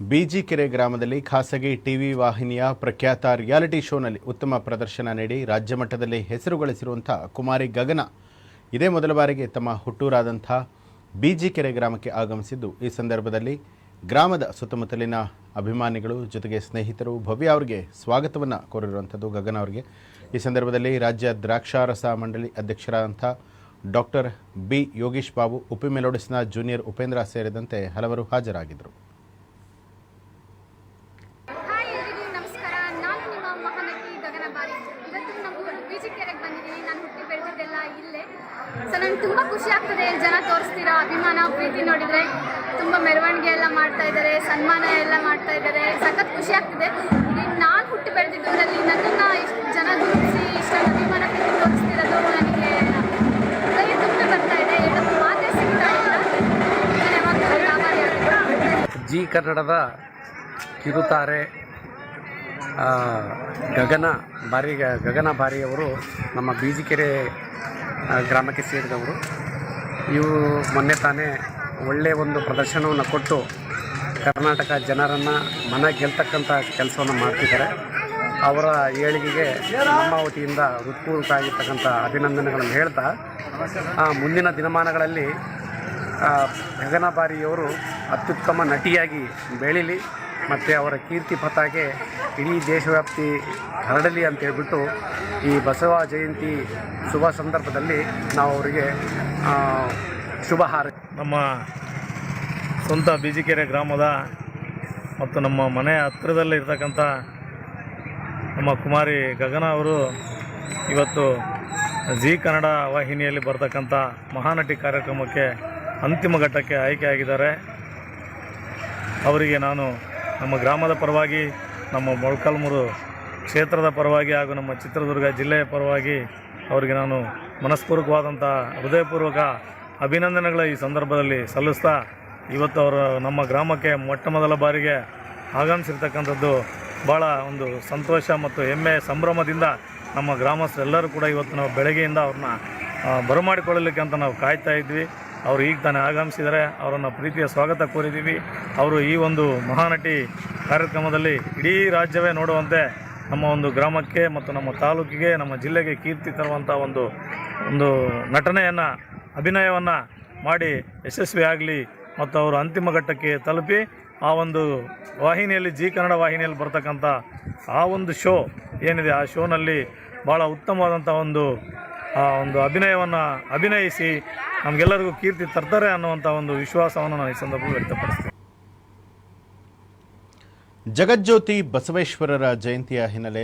ಬಿಜಿಕೆರೆ ಗ್ರಾಮದಲ್ಲಿ ಖಾಸಗಿ ಟಿವಿ ವಾಹಿನಿಯ ಪ್ರಖ್ಯಾತ ರಿಯಾಲಿಟಿ ಶೋನಲ್ಲಿ ಉತ್ತಮ ಪ್ರದರ್ಶನ ನೀಡಿ ರಾಜ್ಯ ಮಟ್ಟದಲ್ಲಿ ಹೆಸರು ಗಳಿಸಿರುವಂಥ ಕುಮಾರಿ ಗಗನ ಇದೇ ಮೊದಲ ಬಾರಿಗೆ ತಮ್ಮ ಹುಟ್ಟೂರಾದಂಥ ಬಿಜಿಕೆರೆ ಗ್ರಾಮಕ್ಕೆ ಆಗಮಿಸಿದ್ದು. ಈ ಸಂದರ್ಭದಲ್ಲಿ ಗ್ರಾಮದ ಸುತ್ತಮುತ್ತಲಿನ ಅಭಿಮಾನಿಗಳು ಜೊತೆಗೆ ಸ್ನೇಹಿತರು ಭವ್ಯ ಅವರಿಗೆ ಸ್ವಾಗತವನ್ನು ಕೋರಿರುವಂಥದ್ದು ಗಗನ ಅವರಿಗೆ. ಈ ಸಂದರ್ಭದಲ್ಲಿ ರಾಜ್ಯ ದ್ರಾಕ್ಷಾರಸ ಮಂಡಳಿ ಅಧ್ಯಕ್ಷರಾದಂಥ ಡಾಕ್ಟರ್ ಬಿ ಯೋಗೀಶ್ ಬಾಬು, ಉಪಿ ಮೆಲೋಡಿಸ್ನ ಜೂನಿಯರ್ ಉಪೇಂದ್ರ ಸೇರಿದಂತೆ ಹಲವರು ಹಾಜರಾಗಿದ್ದರು ಹಾಯ್ ಎಲ್ರಿಗೂ ನಮಸ್ಕಾರ ನಾನು ನಿಮ್ಮ ಮಹಾನಟಿ ಗಗನ ಬಾರಿ. ಇವತ್ತು ನಾವು ಕೆರೆಗೆ ಬಂದಿದ್ದೀನಿ ನಾನು ಹುಟ್ಟಿ ಬೆಳೆದಿದ್ದೆಲ್ಲ ಇಲ್ಲೇ. ಸೊ ನಂಗೆ ತುಂಬ ಖುಷಿ ಆಗ್ತದೆ. ಇಲ್ಲಿ ಜನ ತೋರಿಸ್ತೀರಾ? ಅಭಿಮಾನ, ಪ್ರೀತಿ ನೋಡಿದರೆ ತುಂಬ ಮೆರವಣಿಗೆ ಎಲ್ಲ ಮಾಡ್ತಾ ಇದ್ದಾರೆ. ಸನ್ಮಾನ ಎಲ್ಲ ಮಾಡ್ತಾ ಇದ್ದಾರೆ. ಸಖತ್ ಖುಷಿ ಆಗ್ತದೆ. ನಾನು ಹುಟ್ಟಿ ಬೆಳೆದಿದ್ದೂರಲ್ಲಿ ನನ್ನನ್ನು ಇಷ್ಟು ಜನ ಗುರುತಿಸಿ, ಇಷ್ಟೊಂದು ಅಭಿಮಾನ ಪ್ರೀತಿ ತೋರಿಸ್ತಿರೋದು ನನಗೆ ಕೈ ತುಂಬ ಬರ್ತಾ ಇದೆ. ಎಲ್ಲಕ್ಕೂ ಮಾತೇ ಸಿಗ್ತಾ ಇಲ್ಲ? ಜಿ ಕನ್ನಡದ ಕಿರುತಾರೆ. ಗಗನ ಬಾರಿ ಗಗನ ಬಾರಿಯವರು ನಮ್ಮ ಬೀಜಿಕೆರೆ ಗ್ರಾಮಕ್ಕೆ ಸೇರಿದವರು. ಇವು ಮೊನ್ನೆ ತಾನೇ ಒಳ್ಳೆಯ ಒಂದು ಪ್ರದರ್ಶನವನ್ನು ಕೊಟ್ಟು ಕರ್ನಾಟಕ ಜನರನ್ನು ಮನ ಗೆಲ್ತಕ್ಕಂಥ ಕೆಲಸವನ್ನು ಮಾಡ್ತಿದ್ದಾರೆ. ಅವರ ಏಳಿಗೆಗೆ ನಮ್ಮ ವತಿಯಿಂದ ಹೃತ್ಪೂರ್ವಕ ಆಗಿರ್ತಕ್ಕಂಥ ಅಭಿನಂದನೆಗಳನ್ನು ಹೇಳ್ತಾ ಮುಂದಿನ ದಿನಮಾನಗಳಲ್ಲಿ ಗಗನ ಬಾರಿಯವರು ಅತ್ಯುತ್ತಮ ನಟಿಯಾಗಿ ಬೆಳೀಲಿ. ಮತ್ತು ಅವರ ಕೀರ್ತಿ ಪತಾಕೆ ಇಡೀ ದೇಶವ್ಯಾಪ್ತಿ ಹರಡಲಿ ಅಂತ ಹೇಳ್ಬಿಟ್ಟು ಈ ಬಸವ ಜಯಂತಿ ಶುಭ ಸಂದರ್ಭದಲ್ಲಿ ನಾವು ಅವರಿಗೆ ಶುಭ ಹಾರ ನಮ್ಮ ಸ್ವಂತ ಬಿಜಿಕೆರೆ ಗ್ರಾಮದ ಮತ್ತು ನಮ್ಮ ಮನೆ ಹತ್ತಿರದಲ್ಲೇ ಇರ್ತಕ್ಕಂಥ ನಮ್ಮ ಕುಮಾರಿ ಗಗನ ಅವರು ಇವತ್ತು ಜಿ ಕನ್ನಡ ವಾಹಿನಿಯಲ್ಲಿ ಬರ್ತಕ್ಕಂಥ ಮಹಾನಟಿ ಕಾರ್ಯಕ್ರಮಕ್ಕೆ ಅಂತಿಮ ಘಟ್ಟಕ್ಕೆ ಆಯ್ಕೆಯಾಗಿದ್ದಾರೆ ಅವರಿಗೆ ನಾನು ನಮ್ಮ ಗ್ರಾಮದ ಪರವಾಗಿ, ನಮ್ಮ ಮೊಳಕಾಲ್ಮೂರು ಕ್ಷೇತ್ರದ ಪರವಾಗಿ ಹಾಗೂ ನಮ್ಮ ಚಿತ್ರದುರ್ಗ ಜಿಲ್ಲೆಯ ಪರವಾಗಿ ಅವರಿಗೆ ನಾನು ಮನಸ್ಪೂರ್ವಕವಾದಂಥ ಹೃದಯಪೂರ್ವಕ ಅಭಿನಂದನೆಗಳ ಈ ಸಂದರ್ಭದಲ್ಲಿ ಸಲ್ಲಿಸ್ತಾ, ಇವತ್ತು ಅವರು ನಮ್ಮ ಗ್ರಾಮಕ್ಕೆ ಮೊಟ್ಟ ಮೊದಲ ಬಾರಿಗೆ ಆಗಮಿಸಿರ್ತಕ್ಕಂಥದ್ದು ಭಾಳ ಒಂದು ಸಂತೋಷ ಮತ್ತು ಹೆಮ್ಮೆ ಸಂಭ್ರಮದಿಂದ ನಮ್ಮ ಗ್ರಾಮಸ್ಥರೆಲ್ಲರೂ ಕೂಡ ಇವತ್ತು ನಾವು ಬೆಳಗ್ಗೆಯಿಂದ ಅವ್ರನ್ನ ಬರಮಾಡಿಕೊಳ್ಳಲಿಕ್ಕೆ ಅಂತ ನಾವು ಕಾಯ್ತಾ ಇದ್ವಿ. ಅವರು ಈಗ ತಾನೇ ಆಗಮಿಸಿದರೆ ಅವರನ್ನು ಪ್ರೀತಿಯ ಸ್ವಾಗತ ಕೋರಿದ್ದೀವಿ. ಅವರು ಈ ಒಂದು ಮಹಾನಟಿ ಕಾರ್ಯಕ್ರಮದಲ್ಲಿ ಇಡೀ ರಾಜ್ಯವೇ ನೋಡುವಂತೆ ನಮ್ಮ ಒಂದು ಗ್ರಾಮಕ್ಕೆ ಮತ್ತು ನಮ್ಮ ತಾಲೂಕಿಗೆ, ನಮ್ಮ ಜಿಲ್ಲೆಗೆ ಕೀರ್ತಿ ತರುವಂಥ ಒಂದು ಒಂದು ನಟನೆಯನ್ನು, ಅಭಿನಯವನ್ನು ಮಾಡಿ ಯಶಸ್ವಿ ಆಗಲಿ ಮತ್ತು ಅವರು ಅಂತಿಮ ಘಟ್ಟಕ್ಕೆ ತಲುಪಿ ಆ ಒಂದು ವಾಹಿನಿಯಲ್ಲಿ, ಜಿ ಕನ್ನಡ ವಾಹಿನಿಯಲ್ಲಿ ಬರ್ತಕ್ಕಂಥ ಆ ಒಂದು ಶೋ ಏನಿದೆ, ಆ ಶೋನಲ್ಲಿ ಭಾಳ ಉತ್ತಮವಾದಂಥ ಒಂದು ಆ, ಒಂದು ಅಭಿನಯವನ್ನು ಅಭಿನಯಿಸಿ ನಮಗೆಲ್ಲರಿಗೂ ಕೀರ್ತಿ ತರ್ತಾರೆ ಅನ್ನುವಂಥ ಒಂದು ವಿಶ್ವಾಸವನ್ನು ನಾನು ಈ ಸಂದರ್ಭದಲ್ಲಿ ವ್ಯಕ್ತಪಡಿಸ್ತೀವಿ ಜಗಜ್ಯೋತಿ ಬಸವೇಶ್ವರರ ಜಯಂತಿಯ ಹಿನ್ನೆಲೆ